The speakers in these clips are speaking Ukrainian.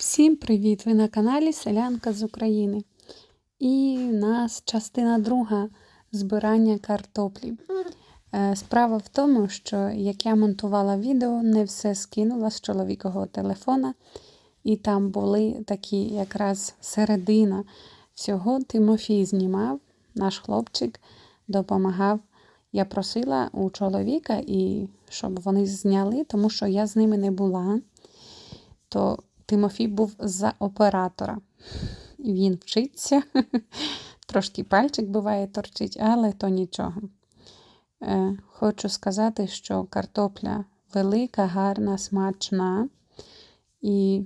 Всім привіт! Ви на каналі Селянка з України. І в нас частина друга збирання картоплі. Е, Справа в тому, що як я монтувала відео, не все скинула з чоловікового телефона, і там були такі якраз середина всього. Тимофій знімав, наш хлопчик допомагав. Я просила у чоловіка, і щоб вони зняли, тому що я з ними не була. То Тимофій був за оператора. Він вчиться. Трошки пальчик буває торчить, але то нічого. Е, Хочу сказати, що картопля велика, гарна, смачна. І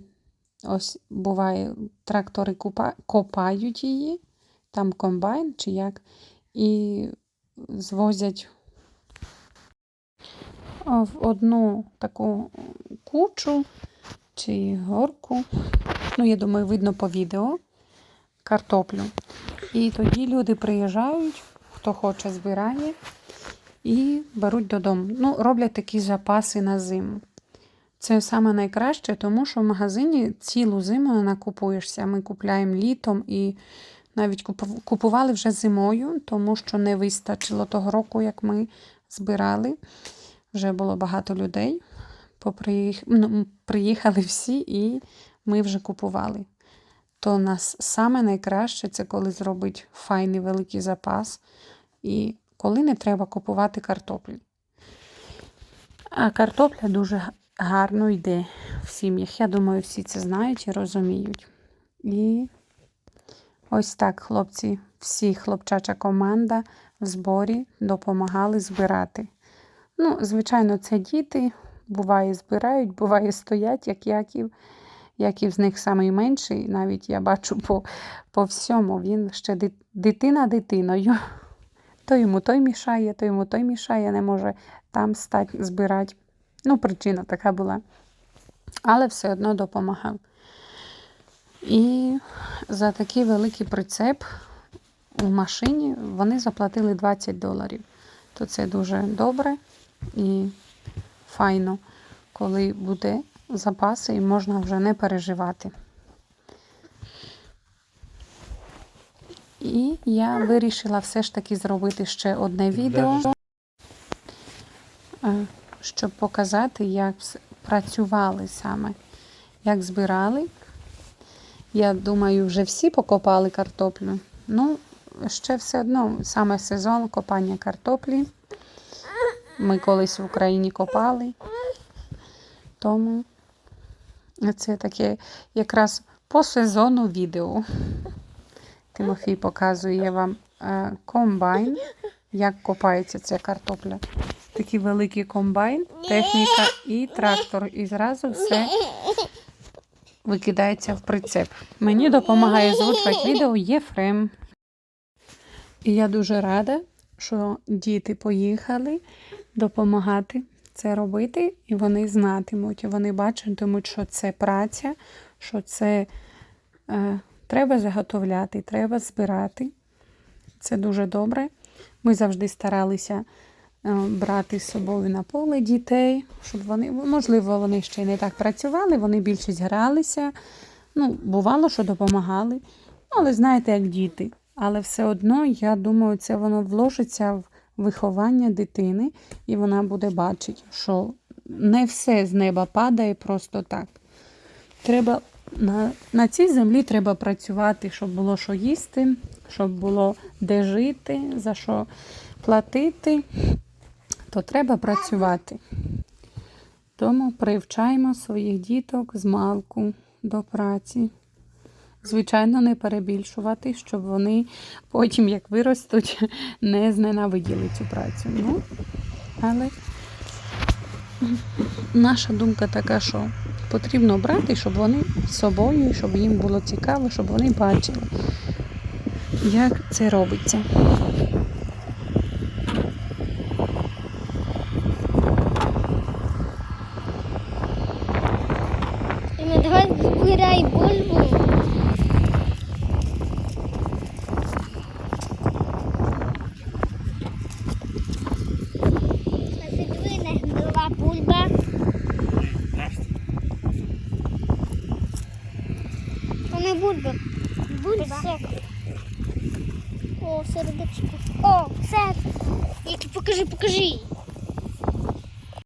ось буває, трактори копають її, там комбайн чи як, і звозять в одну таку кучу чи горку. Ну, я думаю, видно по відео картоплю. І тоді люди приїжджають, хто хоче, збирає і беруть додому. Ну, роблять такі запаси на зиму. Це саме найкраще, тому що в магазині цілу зиму не накупуєшся. Ми купляємо літом і навіть купували вже зимою, тому що не вистачило того року, як ми збирали. Вже було багато людей. Ну, приїхали всі, і ми вже купували. То нас саме найкраще це коли зробить файний великий запас, і коли не треба купувати картоплю. А картопля дуже гарно йде в сім'ях. Я думаю, всі це знають і розуміють. І ось так, хлопці, всі хлопчача команда в зборі допомагали збирати. Ну, звичайно, це діти. Буває, збирають, буває, стоять, як Яків. Яків з них найменший, навіть я бачу по, по всьому. Він ще дитина дитиною. То йому той мішає, то йому той мішає, не може там стати збирати. Ну, причина така була. Але все одно допомагав. І за такий великий прицеп у машині вони заплатили 20 доларів. То це дуже добре і файно, коли буде запаси і можна вже не переживати. І я вирішила все ж таки зробити ще одне відео, е, щоб показати, як працювали саме, як збирали. Я думаю, вже всі покопали картоплю. Ну, ще все одно саме сезон копання картоплі. Ми колись в Україні копали. Тому це таке якраз по сезону відео. Тимофій показує вам е, комбайн, як копається ця картопля. Такий великий комбайн, техніка і трактор. І зразу все викидається в прицеп. Мені допомагає звучати відео Єфрем. І я дуже рада, що діти поїхали допомагати це робити, і вони знатимуть, і вони бачитимуть, що це праця, що це е, треба заготовляти, треба збирати. Це дуже добре. Ми завжди старалися е, брати з собою на поле дітей, щоб вони, можливо, вони ще й не так працювали, вони більшість гралися. Ну, бувало, що допомагали. Але знаєте, як діти. Але все одно, я думаю, це воно вложиться в виховання дитини, і вона буде бачити, що не все з неба падає просто так. Треба на, на цій землі треба працювати, щоб було що їсти, щоб було де жити, за що платити, то треба працювати. Тому привчаємо своїх діток з малку до праці. Звичайно, не перебільшувати, щоб вони потім, як виростуть, не зненавиділи цю працю. Ну, але наша думка така, що потрібно брати, щоб вони з собою, щоб їм було цікаво, щоб вони бачили, як це робиться. Давай збирай бульбу. Не бульба. Бульба. О, сердечко. О, все. Покажи, покажи.